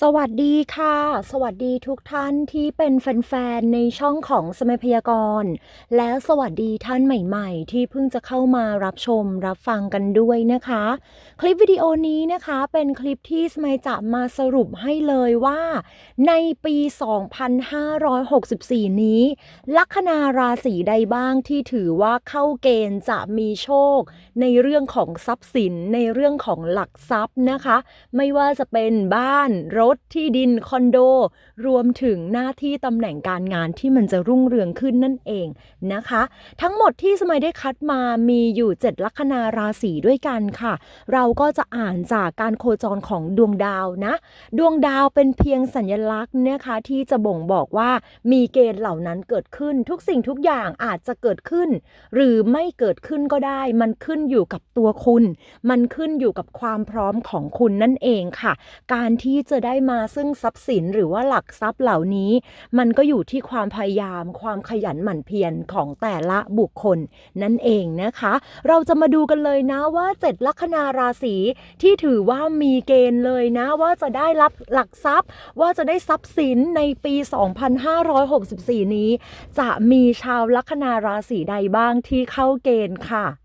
สวัสดีค่ะ สวัสดีทุกท่านที่เป็นแฟนๆ ในช่องของสมัยพยากรณ์ แล้วสวัสดีท่านใหม่ๆ ที่เพิ่งจะเข้ามารับชมรับฟังกันด้วยนะคะ คลิปวิดีโอนี้นะคะเป็นคลิปที่สมัยจะมาสรุปให้เลยว่า ในปี 2564 นี้ ลัคนาราศีใดบ้างที่ถือว่าเข้าเกณฑ์จะมีโชค ในเรื่องของทรัพย์สินในเรื่องของหลักทรัพย์นะคะ ไม่ว่าจะเป็นบ้านรถที่ดินคอนโด รวมถึงหน้าที่ตำแหน่งการงานที่มันจะรุ่งเรืองขึ้นนั่นเองนะคะ ทั้งหมดที่สมัยได้คัดมามีอยู่ 7 ลัคนาราศีด้วยกันค่ะ เราก็จะอ่านจากการโคจรของดวงดาวนะ ดวงดาวเป็นเพียงสัญลักษณ์นะคะที่จะบ่งบอกว่ามีเกณฑ์เหล่านั้นเกิดขึ้นทุกสิ่งทุกอย่างอาจจะเกิดขึ้น หรือไม่เกิดขึ้นก็ได้ มันขึ้นอยู่กับตัวคุณ มันขึ้นอยู่กับความพร้อมของคุณนั่นเองค่ะ การที่จะได้มาซึ่งทรัพย์สินหรือว่าหลักทรัพย์เหล่านี้ มันก็อยู่ที่ความพยายาม ความขยันหมั่นเพียรของแต่ละบุคคลนั่นเองนะคะ เราจะมาดูกันเลยนะว่า7ลัคนาราศีที่ถือว่ามีเกณฑ์เลยนะว่าจะได้รับหลักทรัพย์ ว่าจะได้ทรัพย์สินในปี 2564 นี้ จะมีชาวลัคนาราศีใดบ้างที่เข้าเกณฑ์ค่ะ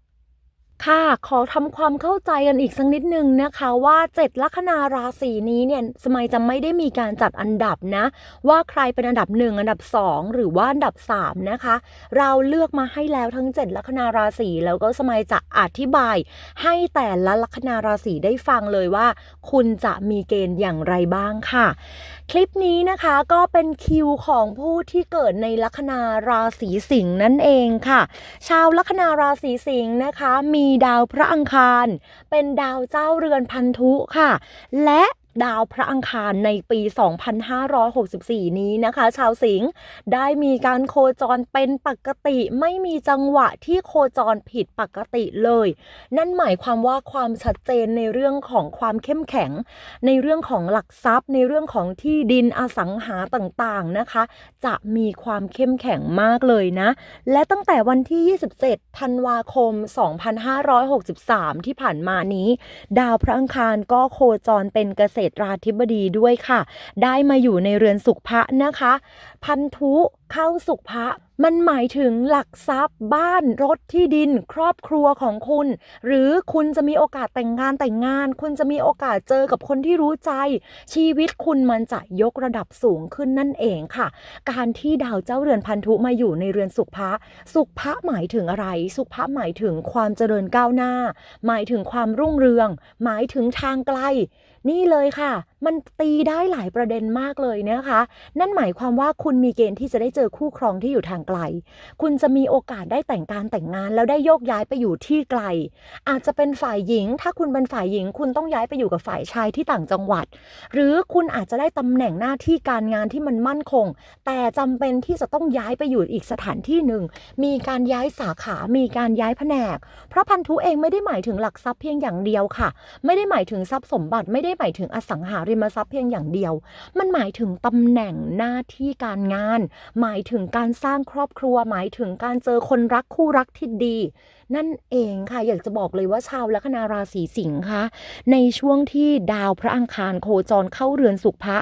ค่ะ ขอทำความเข้าใจกันอีกสักนิดนึงนะคะว่า7ลัคนาราศีนี้เนี่ยสมัยจะไม่ได้มีการจัดอันดับนะ ว่าใครเป็นอันดับ 1 อันดับ 2 หรือว่าอันดับ 3 นะคะ เราเลือกมาให้แล้วทั้ง 7 ลัคนาราศีแล้วก็สมัยจะอธิบาย ให้แต่ละลัคนาราศีได้ฟังเลยว่า คุณจะมีเกณฑ์อย่างไรบ้างค่ะ คลิปนี้นะคะก็เป็นคิวของผู้ที่เกิดในลัคนาราศีสิงห์นั่นเองค่ะ ชาวลัคนาราศีสิงห์นะคะมีดาวพระอังคาร เป็นดาวเจ้าเรือนพันธุค่ะ และ ดาวพระอังคารในปี 2564 นี้นะคะ ชาวสิงห์ได้มีการโคจรเป็นปกติไม่มีจังหวะที่โคจรผิดปกติเลย นั่นหมายความว่าความชัดเจนในเรื่องของความเข้มแข็ง ในเรื่องของหลักทรัพย์ ในเรื่องของที่ดินอสังหาต่างๆนะคะ จะมีความเข้มแข็งมากเลยนะ และตั้งแต่วันที่ 27 ธันวาคม 2563 ที่ผ่านมานี้ ดาวพระอังคารก็โคจรเป็นเกษตรราธิบดีด้วยค่ะ ได้มาอยู่ในเรือนสุขพระนะคะ พันธุ เข้าสุขพระมันหมายถึงหลักทรัพย์บ้านรถที่ดินครอบครัวของคุณ หรือคุณจะมีโอกาสแต่งงานแต่งงาน คุณจะมีโอกาสเจอกับคนที่รู้ใจ ชีวิตคุณมันจะยกระดับสูงขึ้นนั่นเองค่ะ การที่ดาวเจ้าเรือนพันธุมาอยู่ในเรือนสุขพระสุขพระหมายถึงอะไร สุขพระหมายถึงความเจริญก้าวหน้า หมายถึงความรุ่งเรือง หมายถึงทางไกล นี่เลยค่ะมันตีได้หลายประเด็นมากเลยนะคะ นั่นหมายความว่าคุณมีเกณฑ์ที่จะได้เจอคู่ครองที่อยู่ทางไกล คุณจะมีโอกาสได้แต่งการแต่งงาน แล้วได้โยกย้ายไปอยู่ที่ไกล อาจจะเป็นฝ่ายหญิง ถ้าคุณเป็นฝ่ายหญิง คุณต้องย้ายไปอยู่กับฝ่ายชายที่ต่างจังหวัด หรือคุณอาจจะได้ตำแหน่งหน้าที่การงานที่มันมั่นคง แต่จำเป็นที่จะต้องย้ายไปอยู่อีกสถานที่หนึ่ง มีการย้ายสาขา มีการย้ายแผนก เพราะพันธุเองไม่ได้หมายถึงหลักทรัพย์เพียงอย่างเดียวค่ะ ไม่ได้หมายถึงทรัพย์สมบัติ ไม่ได้หมายถึงอสังหาริมทรัพย์เพียงอย่างเดียว มันหมายถึงตำแหน่งหน้าที่การงาน หมายถึงการสร้างครอบครัว หมายถึงการเจอคนรักคู่รักที่ดี นั่นเองค่ะอยากจะบอกเลยว่าชาวลัคนาราศีสิงห์คะในช่วงที่ดาวพระอังคารโคจรเข้าเรือนสุขพระ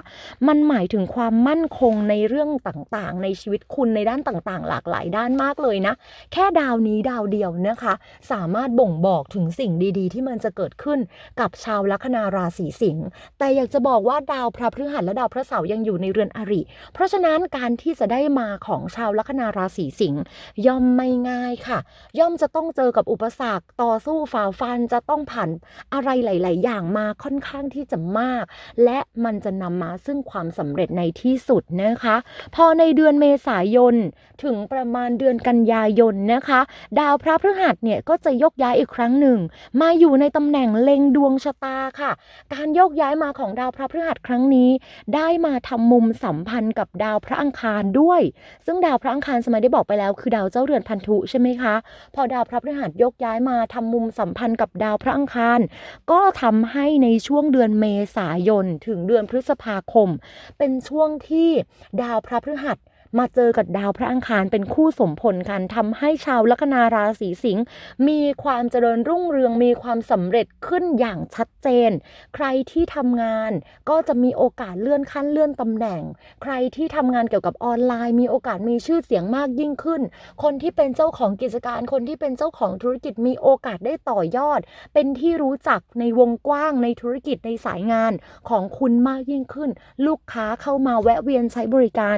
มันหมายถึงความมั่นคงในเรื่องต่างๆ ในชีวิตคุณในด้านต่างๆ หลากหลายด้านมากเลยนะ แค่ดาวนี้ดาวเดียวนะคะ สามารถบ่งบอกถึงสิ่งดีๆ ที่มันจะเกิดขึ้นกับชาวลัคนาราศีสิงห์แต่อยากจะบอกว่าดาวพระพฤหัสและดาวพระเสาร์ยังอยู่ในเรือนอริ เพราะฉะนั้นการที่จะได้มาของชาวลัคนาราศีสิงห์ย่อมไม่ง่ายค่ะ ย่อมจะต้องเจอกับอุปสรรคต่อสู้ฝ่าฟันจะต้องผ่านอะไรหลาย ๆ อย่างมาค่อนข้างที่จะมาก และมันจะนำมาซึ่งความสำเร็จในที่สุดนะคะ พอในเดือนเมษายนถึงประมาณเดือนกันยายนนะคะ ดาวพระพฤหัสเนี่ยก็จะยกย้ายอีกครั้งหนึ่ง มาอยู่ในตำแหน่งเล็งดวงชะตาค่ะ การโยกย้ายมาของดาวาวพระพฤหัสครั้งนี้ ได้มาทำมุมสัมพันธ์กับดาวพระอังคารด้วย ซึ่งดาวพระอังคารสมัยได้บอกไปแล้ว คือดาวเจ้าเรือนพันธุใช่ไหมคะ พอดาวพระพฤหัสยกย้ายมาทำมุมสัมพันธ์กับดาวพระอังคาร ก็ทำให้ในช่วงเดือนเมษายน ถึงเดือนพฤษภาคม เป็นช่วงที่ดาวพระพฤหัส มาเจอกับดาวพระอังคารเป็นคู่สมพลกันทำให้ชาวลัคนาราศีสิงห์มีความเจริญรุ่งเรืองมีความสำเร็จขึ้นอย่างชัดเจน ใครที่ทำงานก็จะมีโอกาสเลื่อนขั้นเลื่อนตำแหน่ง ใครที่ทำงานเกี่ยวกับออนไลน์มีโอกาสมีชื่อเสียงมากยิ่งขึ้น คนที่เป็นเจ้าของกิจการ คนที่เป็นเจ้าของธุรกิจมีโอกาสได้ต่อยอด เป็นที่รู้จักในวงกว้างในธุรกิจในสายงานของคุณมากยิ่งขึ้น ลูกค้าเข้ามาแวะเวียนใช้บริการ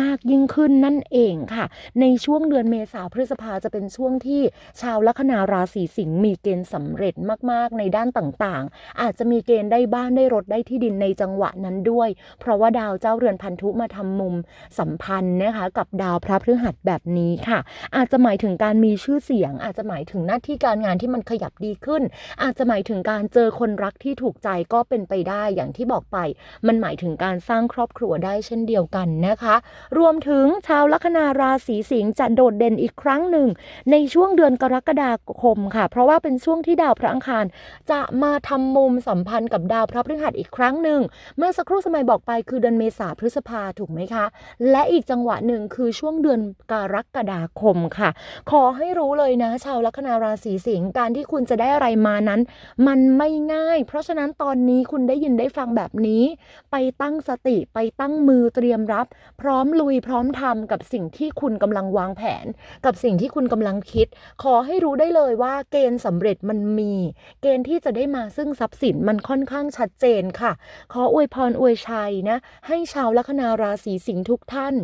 มากยิ่งขึ้นนั่นเองค่ะ ในช่วงเดือนเมษาพฤษภาจะเป็นช่วงที่ชาวลัคนาราศีสิงห์มีเกณฑ์สำเร็จมากๆในด้านต่างๆ อาจจะมีเกณฑ์ได้บ้านได้รถได้ที่ดินในจังหวะนั้นด้วย เพราะว่าดาวเจ้าเรือนพันธุมาทำมุมสัมพันธ์นะคะกับดาวพระพฤหัสแบบนี้ค่ะ อาจจะหมายถึงการมีชื่อเสียง อาจจะหมายถึงหน้าที่การงานที่มันขยับดีขึ้น อาจจะหมายถึงการเจอคนรักที่ถูกใจก็เป็นไปได้อย่างที่บอกไป มันหมายถึงการสร้างครอบครัวได้เช่นเดียวกันนะคะ รวมถึงถึงชาวลัคนาราศีสิงห์จะโดดเด่นอีกครั้งหนึ่ง ในช่วงเดือนกรกฎาคมค่ะ เพราะว่าเป็นช่วงที่ดาวพระอังคาร จะมาทำมุมสัมพันธ์กับดาวพระพฤหัสอีกครั้งหนึ่ง เมื่อสักครู่สมัยบอกไปคือเดือนเมษาพฤษภาถูกไหมคะ และอีกจังหวะหนึ่งคือช่วงเดือนกรกฎาคมค่ะ ขอให้รู้เลยนะ ชาวลัคนาราศีสิงห์การที่คุณจะได้อะไรมานั้น มันไม่ง่าย เพราะฉะนั้นตอนนี้คุณได้ยินได้ฟังแบบนี้ ไปตั้งสติไปตั้งมือเตรียมรับ พร้อมลุยพร้อมอมทำกับสิ่งที่คุณกำลังวางแผน กับสิ่งที่คุณกำลังคิด ขอให้รู้ได้เลยว่าเกณฑ์สำเร็จมันมี เกณฑ์ที่จะได้มาซึ่งทรัพย์สินมันค่อนข้างชัดเจนค่ะ ขออวยพรอวยชัยนะ ให้ชาวลัคนาราศีสิงห์ทุกท่าน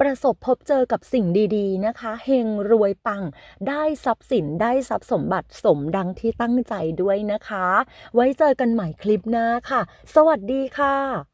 ประสบพบเจอกับสิ่งดีๆนะคะเฮงรวยปัง ได้ทรัพย์สินได้ทรัพย์สมบัติสมดังที่ตั้งใจด้วยนะคะ ไว้เจอกันใหม่คลิปหน้าค่ะ สวัสดีค่ะ